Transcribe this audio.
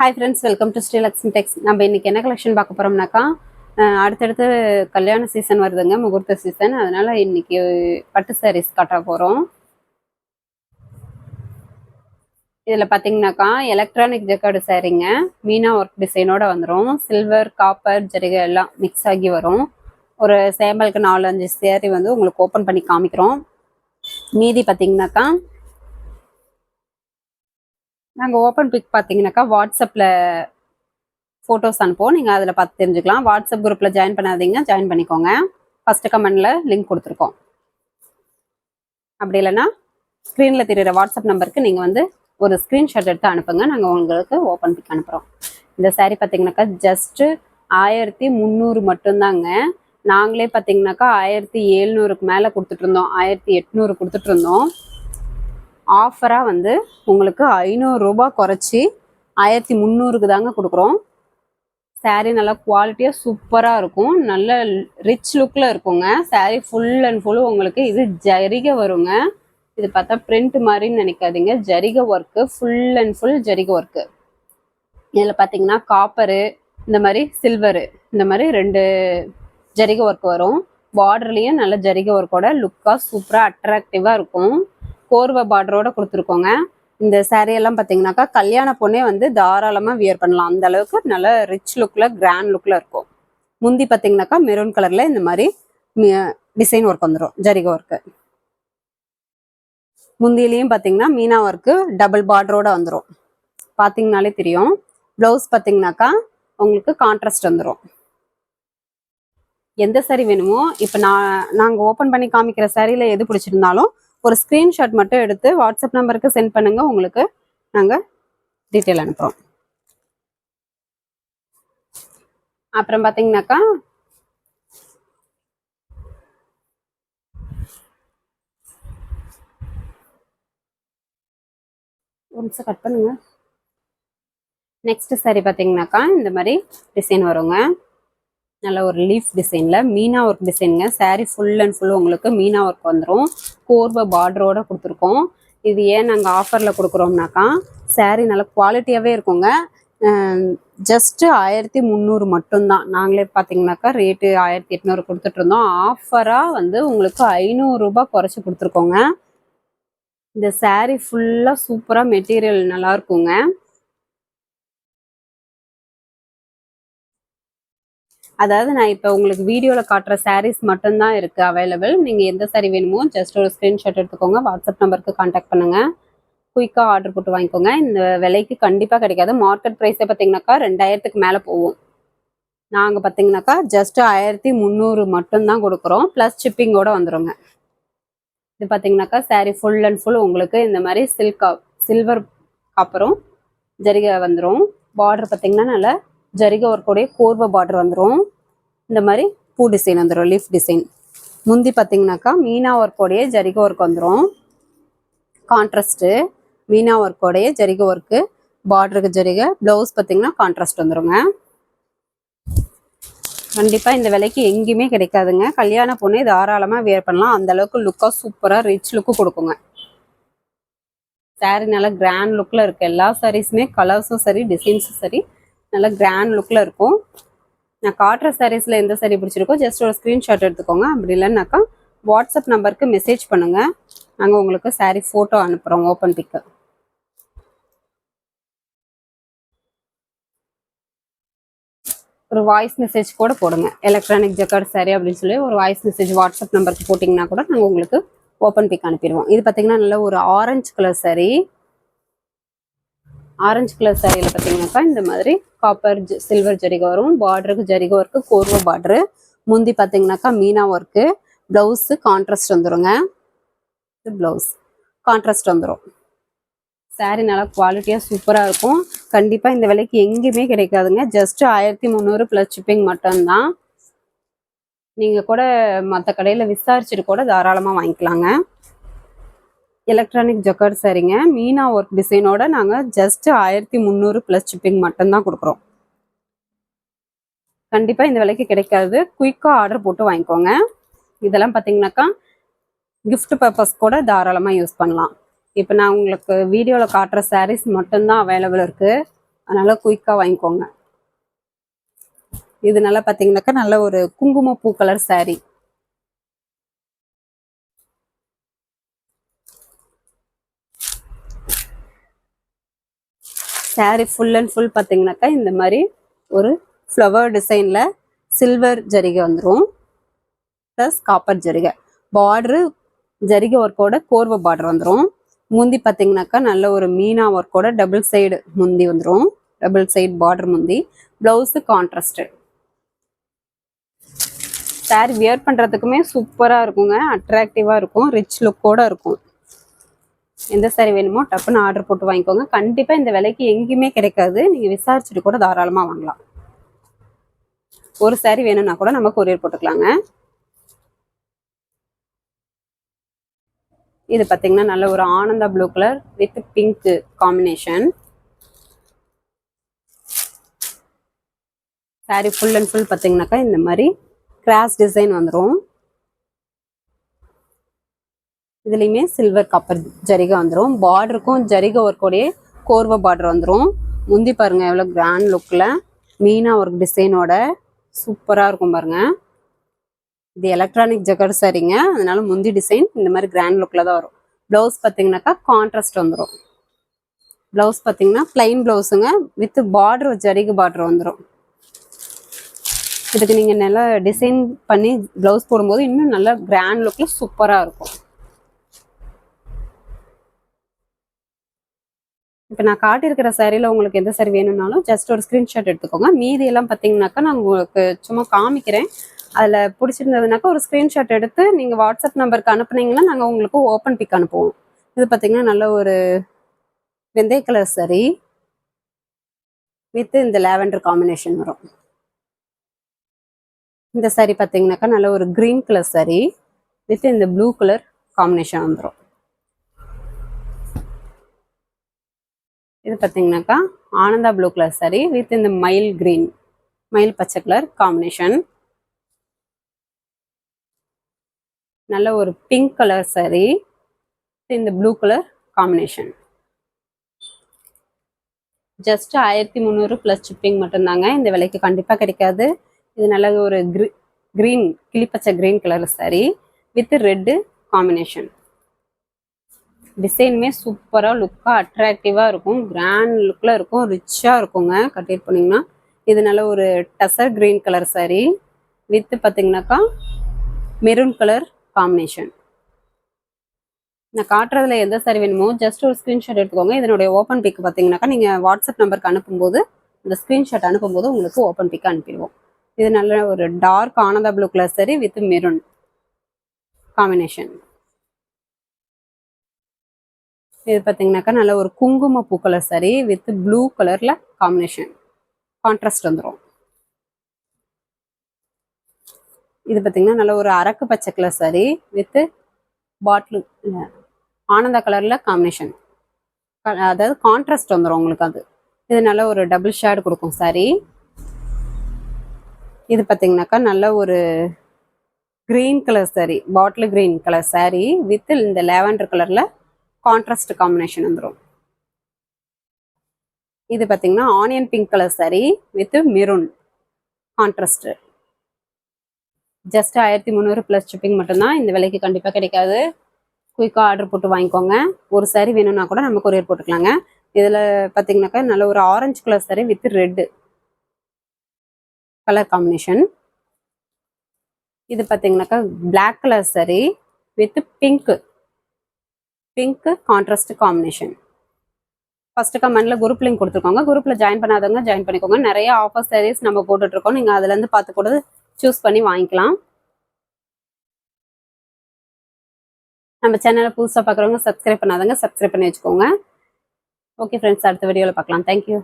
Hi friends welcome to Srilakshmi Tex நம்ம இன்னைக்கு என்ன கலெக்ஷன் பார்க்க போகிறோம்னாக்கா அடுத்தடுத்து கல்யாண சீசன் வருதுங்க முகூர்த்த சீசன் அதனால் இன்னைக்கு பட்டு சாரீஸ் காட்ட போகிறோம் இதில் பார்த்தீங்கன்னாக்கா எலக்ட்ரானிக் ஜக்கார்டு சாரீங்க மீனா ஒர்க் டிசைனோட வந்துடும் சில்வர் காப்பர் ஜரிகை எல்லாம் மிக்ஸ் ஆகி வரும். ஒரு சேம்பலுக்கு நாலு அஞ்சு சேரீ வந்து உங்களுக்கு ஓப்பன் பண்ணி காமிக்கிறோம். மீதி பார்த்தீங்கன்னாக்கா நாங்கள் ஓப்பன் பிக் பார்த்தீங்கன்னாக்கா வாட்ஸ்அப்பில் ஃபோட்டோஸ் அனுப்புவோம். நீங்கள் அதில் பார்த்து தெரிஞ்சுக்கலாம். வாட்ஸ்அப் குரூப்பில் ஜாயின் பண்ணாதீங்க. ஜாயின் பண்ணிக்கோங்க. ஃபஸ்ட்டு கமெண்டில் லிங்க் கொடுத்துருக்கோம். அப்படி இல்லைன்னா ஸ்க்ரீனில் தெரிகிற வாட்ஸ்அப் நம்பருக்கு நீங்கள் வந்து ஒரு ஸ்க்ரீன்ஷாட் எடுத்து அனுப்புங்க. நாங்கள் உங்களுக்கு ஓப்பன் பிக் அனுப்புகிறோம் இந்த சாரீ பார்த்தீங்கன்னாக்கா ஜஸ்ட்டு ஆயிரத்தி முந்நூறு மட்டும்தாங்க. நாங்களே பார்த்தீங்கன்னாக்கா ஆயிரத்தி எழுநூறுக்கு மேலே கொடுத்துட்ருந்தோம் ஆயிரத்தி எட்நூறு கொடுத்துட்ருந்தோம் ஆஃபராக வந்து உங்களுக்கு ஐநூறுரூபா குறைச்சி ஆயிரத்தி முந்நூறுக்கு தாங்க கொடுக்குறோம். சேரீ நல்லா குவாலிட்டியாக சூப்பராக இருக்கும். நல்ல ரிச் லுக்கில் இருக்குங்க. சாரீ ஃபுல் அண்ட் ஃபுல் உங்களுக்கு இது ஜரிகை வருங்க. இது பார்த்தா பிரிண்ட் மாதிரின்னு நினைக்காதீங்க. ஜரிகை ஒர்க்கு ஃபுல் அண்ட் ஃபுல் ஜரிகை ஒர்க்கு இதில் பார்த்தீங்கன்னா காப்பரு இந்த மாதிரி சில்வரு இந்த மாதிரி ரெண்டு ஜரிகை ஒர்க் வரும். பார்டர்லேயும் நல்ல ஜரிகை ஒர்க்கோட லுக்காக சூப்பராக அட்ராக்டிவாக இருக்கும். கோர்வை பார்டரோட கொடுத்துருக்கோங்க. இந்த saree எல்லாம் பார்த்தீங்கன்னாக்கா கல்யாண பொண்ணே வந்து தாராளமாக வியர் பண்ணலாம். அந்த அளவுக்கு நல்ல ரிச் லுக்கில் கிராண்ட் லுக்கில் இருக்கும். முந்தி பார்த்தீங்கன்னாக்கா மெரூன் கலரில் இந்த மாதிரி டிசைன் ஒர்க் வந்துடும் ஜரிக ஒர்க்கு முந்திலையும் பார்த்தீங்கன்னா மீனா ஒர்க்கு டபுள் பார்டரோட வந்துடும் பார்த்தீங்கனாலே தெரியும். ப்ளவுஸ் பார்த்தீங்கன்னாக்கா உங்களுக்கு கான்ட்ராஸ்ட் வந்துடும் எந்த saree வேணுமோ இப்போ நான் நாங்கள் ஓப்பன் பண்ணி காமிக்கிற சாரியில் எது பிடிச்சிருந்தாலும் ஒரு ஸ்க்ரீன்ஷாட் மட்டும் எடுத்து வாட்ஸ்அப் நம்பருக்கு சென்ட் பண்ணுங்க. உங்களுக்கு நாங்கள் டீட்டெயில் அனுப்புகிறோம் அப்புறம் பார்த்தீங்கன்னாக்கா ஒரு நிமிஷம் கட் பண்ணுங்க. நெக்ஸ்ட் சாரி பார்த்தீங்கன்னாக்கா இந்த மாதிரி டிசைன் வருங்க. நல்ல ஒரு லீஃப் டிசைனில் மீனா ஒர்க் டிசைனுங்க saree ஃபுல் அண்ட் ஃபுல் உங்களுக்கு மீனா ஒர்க் வந்துடும் கோர்வை பார்டரோட கொடுத்துருக்கோம். இது ஏன் நாங்கள் ஆஃபரில் கொடுக்குறோம்னாக்கா சேரீ நல்ல குவாலிட்டியாகவே இருக்குங்க. ஜஸ்ட்டு ஆயிரத்தி முந்நூறு மட்டும்தான். நாங்களே பார்த்தீங்கன்னாக்கா ரேட்டு ஆயிரத்தி எட்நூறு கொடுத்துட்ருந்தோம் ஆஃபராக வந்து உங்களுக்கு ஐநூறுரூபா குறைச்சி கொடுத்துருக்கோங்க. இந்த சேரீ ஃபுல்லாக சூப்பராக மெட்டீரியல் நல்லா இருக்குங்க. அதாவது நான் இப்போ உங்களுக்கு வீடியோவில் காட்டுற சாரீஸ் மட்டும்தான் இருக்குது அவைலபிள் நீங்கள் எந்த சாரீ வேணுமோ ஜஸ்ட் ஒரு ஸ்க்ரீன்ஷாட் எடுத்துக்கோங்க. வாட்ஸ்அப் நம்பருக்கு காண்டாக்ட் பண்ணுங்கள் குயிக்காக ஆர்டர் போட்டு வாங்கிக்கோங்க. இந்த விலைக்கு கண்டிப்பாக கிடைக்காது. மார்க்கெட் ப்ரைஸை பார்த்தீங்கன்னாக்கா ரெண்டாயிரத்துக்கு மேலே போகும். நாங்கள் பார்த்தீங்கன்னாக்கா ஜஸ்ட் ஆயிரத்தி முந்நூறு மட்டும்தான் கொடுக்குறோம். ப்ளஸ் ஷிப்பிங்கோட வந்துருங்க. இது பார்த்தீங்கன்னாக்கா சாரீ ஃபுல் அண்ட் ஃபுல் உங்களுக்கு இந்த மாதிரி சில்க் சில்வர் அப்புறம் ஜரிகை வந்துடும் பார்டர் பார்த்தீங்கன்னா நல்லா ஜரிகை ஒர்க்கோடைய கோர்வை பார்டர் வந்துடும் இந்த மாதிரி பூ டிசைன் வந்துடும் லீஃப் டிசைன். முந்தி பார்த்தீங்கன்னாக்கா மீனா ஒர்க்கோடைய ஜரிகை ஒர்க் வந்துடும் கான்ட்ராஸ்ட்டு மீனா ஒர்க்கோடைய ஜரிகை ஒர்க்கு பார்டருக்கு ஜரிகை ப்ளவுஸ் பார்த்தீங்கன்னா கான்ட்ராஸ்ட் வந்துடுங்க கண்டிப்பாக இந்த விலைக்கு எங்கேயுமே கிடைக்காதுங்க. கல்யாண பொண்ணு தாராளமாக வியர் பண்ணலாம். அந்த அளவுக்கு லுக்காக சூப்பராக ரிச் லுக்கு கொடுக்குங்க. Saree நல்லா கிராண்ட் லுக்கில் இருக்குது எல்லா சாரீஸுமே கலர்ஸும் சரி டிசைன்ஸும் சரி நல்லா கிராண்ட் லுக்கில் இருக்கும். நான் காட்டுற சாரீஸில் எந்த சாரீ பிடிச்சிருக்கோ ஜஸ்ட் ஒரு ஸ்க்ரீன்ஷாட் எடுத்துக்கோங்க. அப்படி இல்லைன்னாக்கா வாட்ஸ்அப் நம்பருக்கு மெசேஜ் பண்ணுங்கள் நாங்கள் உங்களுக்கு சாரீ ஃபோட்டோ அனுப்புகிறோம் ஓப்பன் பிக்கு ஒரு வாய்ஸ் மெசேஜ் கூட போடுங்க. எலக்ட்ரானிக் ஜக்கார்ட் சாரி அப்படின்னு சொல்லி ஒரு வாய்ஸ் மெசேஜ் வாட்ஸ்அப் நம்பருக்கு போட்டிங்கன்னா கூட நாங்கள் உங்களுக்கு ஓப்பன் பிக் அனுப்பிடுவோம். இது பார்த்தீங்கன்னா நல்ல ஒரு orange colour saree orange colour சாரியில் பார்த்தீங்கன்னாக்கா இந்த மாதிரி காப்பர் சில்வர் ஜரிகை வரும். பார்டருக்கு ஜரிகை ஒர்க்கு கோர்வ பார்டரு முந்தி பார்த்தீங்கன்னாக்கா மீனா ஒர்க்கு ப்ளவுஸு கான்ட்ராஸ்ட் வந்துருங்க. ப்ளவுஸ் கான்ட்ராஸ்ட் வந்துடும் சாரீ நல்லா குவாலிட்டியாக சூப்பராக இருக்கும். கண்டிப்பாக இந்த விலைக்கு எங்கேயுமே கிடைக்காதுங்க. ஜஸ்ட்டு ஆயிரத்தி முந்நூறு ப்ளஸ் ஷிப்பிங் மட்டும்தான். நீங்கள் கூட மற்ற கடையில் விசாரிச்சுட்டு கூட தாராளமாக வாங்கிக்கலாங்க. எலக்ட்ரானிக் ஜக்கார்ட் சரிங்க மீனா ஒர்க் டிசைனோட நாங்கள் ஜஸ்ட் ஆயிரத்தி முந்நூறு ப்ளஸ் ஷிப்பிங் மட்டும்தான் கொடுக்குறோம். கண்டிப்பாக இந்த விலைக்கு கிடைக்காது. குயிக்காக ஆர்டர் போட்டு வாங்கிக்கோங்க. இதெல்லாம் பார்த்தீங்கன்னாக்கா கிஃப்ட் பர்பஸ் கூட தாராளமாக யூஸ் பண்ணலாம். இப்போ நான் உங்களுக்கு வீடியோவில் காட்டுற சாரீஸ் மட்டும்தான் அவைலபிள் இருக்குது அதனால் குயிக்காக வாங்கிக்கோங்க. இது நல்லா பார்த்தீங்கன்னாக்கா நல்ல ஒரு குங்குமப்பூ colour sari saree full and full பார்த்தீங்கன்னாக்கா இந்த மாதிரி ஒரு ஃப்ளவர் டிசைனில் சில்வர் ஜரிகை வந்துடும் ப்ளஸ் காப்பர் ஜரிகை. பார்டரு ஜரிகை ஒர்க்கோட கோர்வை பார்டர் வந்துடும் முந்தி பார்த்தீங்கன்னாக்கா நல்ல ஒரு மீனா ஒர்க்கோட டபுள் சைடு முந்தி வந்துடும் டபுள் சைடு பார்டர் முந்தி. ப்ளவுஸு கான்ட்ராஸ்டு சாரி வியர் பண்ணுறதுக்குமே சூப்பராக இருக்குங்க. அட்ராக்டிவாக இருக்கும். ரிச் லுக்கோட இருக்கும். எந்த சாரி வேணுமோ டப்புன்னு ஆர்டர் போட்டு வாங்கிக்கோங்க. கண்டிப்பாக இந்த விலைக்கு எங்கேயுமே கிடைக்காது. நீங்கள் விசாரிச்சுட்டு கூட தாராளமாக வாங்கலாம். ஒரு சாரி வேணும்னா கூட நம்ம கொரியர் போட்டுக்கலாங்க. இது பார்த்தீங்கன்னா நல்ல ஒரு Ananda blue colour with pink combination saree full and full பார்த்தீங்கன்னாக்கா இந்த மாதிரி கிராஸ் டிசைன் வந்துடும் இதுலேயுமே சில்வர் காப்பர் ஜரிகை வந்துடும் பார்டருக்கும் ஜரிகை ஒர்க்கோடைய கோர்வை பார்டர் வந்துடும் முந்தி பாருங்க எவ்வளோ கிராண்ட் லுக்கில் மீனா ஒர்க் டிசைனோட சூப்பராக இருக்கும் பாருங்கள் இது எலக்ட்ரானிக் ஜக்கர் சரிங்க அதனால முந்தி டிசைன் இந்த மாதிரி கிராண்ட் லுக்கில் தான் வரும். ப்ளவுஸ் பார்த்தீங்கன்னாக்கா கான்ட்ராஸ்ட் வந்துடும் ப்ளவுஸ் பார்த்தீங்கன்னா பிளைன் ப்ளவுஸுங்க வித் பார்டர் ஜரிகை பார்டர் வந்துடும் இதுக்கு நீங்கள் நல்லா டிசைன் பண்ணி ப்ளவுஸ் போடும்போது இன்னும் நல்லா கிராண்ட் லுக்கில் சூப்பராக இருக்கும். இப்போ நான் காட்டியிருக்கிற சேரீல உங்களுக்கு எந்த சாரி வேணும்னாலும் ஜஸ்ட் ஒரு ஸ்க்ரீன்ஷாட் எடுத்துக்கோங்க. மீதி எல்லாம் பார்த்தீங்கன்னாக்கா நான் உங்களுக்கு சும்மா காமிக்கிறேன். அதில் பிடிச்சிருந்ததுனாக்கா ஒரு ஸ்க்ரீன்ஷாட் எடுத்து நீங்கள் வாட்ஸ்அப் நம்பருக்கு அனுப்புனீங்கன்னா நாங்கள் உங்களுக்கு ஓப்பன் பிக் அனுப்புவோம். இது பார்த்தீங்கன்னா நல்ல ஒரு வெந்தய கலர் சரி வித் இந்த லேவெண்டர் காம்பினேஷன் வரும். இந்த சாரி பார்த்தீங்கன்னாக்கா நல்ல ஒரு க்ரீன் கலர் சரி வித் இந்த ப்ளூ கலர் காம்பினேஷன் வந்துடும் இது பார்த்தீங்கன்னாக்கா Ananda blue colour saree with இந்த மயில் கிரீன் மயில் பச்சை கலர் காம்பினேஷன் நல்ல ஒரு பிங்க் கலர் சாரி இந்த ப்ளூ கலர் காம்பினேஷன் ஜஸ்ட் ஆயிரத்தி முந்நூறு ப்ளஸ் ஷிப்பிங் மட்டும்தாங்க. இந்த விலைக்கு கண்டிப்பாக கிடைக்காது. இது நல்ல ஒரு க்ரீ green கிளிப்பச்சை green colour saree with red combination டிசைனுமே சூப்பராக லுக்காக அட்ராக்டிவாக இருக்கும். கிராண்ட் லுக்கில் இருக்கும். ரிச்சாக இருக்குங்க. கட்டிட்டு போனீங்கன்னா இது நல்ல ஒரு tussar green colour saree with பார்த்தீங்கன்னாக்கா மெரூன் கலர் காம்பினேஷன் நான் காட்டுறதுல எந்த சாரி வேணுமோ ஜஸ்ட் ஒரு ஸ்க்ரீன்ஷாட் எடுத்துக்கோங்க. இதனுடைய ஓப்பன் பிக் பார்த்தீங்கன்னாக்கா நீங்கள் வாட்ஸ்அப் நம்பருக்கு அனுப்பும்போது இந்த ஸ்க்ரீன்ஷாட் அனுப்பும்போது உங்களுக்கு ஓப்பன் பிக் அனுப்பிடுவோம். இது நல்ல ஒரு dark Ananda blue colour sari with maroon combination இது பார்த்தீங்கன்னாக்கா நல்ல ஒரு குங்கும பூ கலர் saree வித் ப்ளூ கலரில் காம்பினேஷன் கான்ட்ராஸ்ட் வந்துடும் இது பார்த்தீங்கன்னா நல்ல ஒரு அரக்கு பச்சை கலர் saree வித்து பாட்டில் ஆனந்த கலரில் காம்பினேஷன் அதாவது கான்ட்ராஸ்ட் வந்துடும் உங்களுக்கு அது. இது நல்ல ஒரு டபுள் ஷேட் கொடுக்கும் saree. இது பார்த்தீங்கன்னாக்கா நல்ல ஒரு green colour sari bottle green colour sari with இந்த லெவண்டர் கலரில் கான்ட்ராஸ்ட் காம்பினேஷன் வந்துடும் இது பார்த்தீங்கன்னா onion pink colour sari with maroon contrast just ஆயிரத்தி முந்நூறு ப்ளஸ் ஷிப்பிங் மட்டும்தான். இந்த விலைக்கு கண்டிப்பாக கிடைக்காது. குயிக்காக ஆர்டர் போட்டு வாங்கிக்கோங்க. ஒரு சாரீ வேணும்னா கூட நம்ம கொரியர் போட்டுக்கலாங்க. இதில் பார்த்தீங்கன்னாக்கா நல்ல ஒரு orange colour sari with red colour combination இது பார்த்தீங்கன்னாக்கா black colour sari with pink pink contrast combination first கமெண்ட்டில் குரூப் லிங்க் கொடுத்துருக்கோங்க. குரூப்ல ஜாயின் பண்ணாதவங்க ஜாயின் பண்ணிக்கோங்க. நிறைய ஆஃபர் sarees நம்ம போட்டுட்டு இருக்கோம் நீங்க அதுல இருந்து பார்த்து கூட சூஸ் பண்ணி வாங்கிக்கலாம். நம்ம சேனலை புதுசாக பார்க்குறவங்க சப்ஸ்கிரைப் பண்ணாதவங்க சப்ஸ்கிரைப் பண்ணி வச்சுக்கோங்க. ஓகே ஃப்ரெண்ட்ஸ் அடுத்த வீடியோவில் பார்க்கலாம். தேங்க்யூ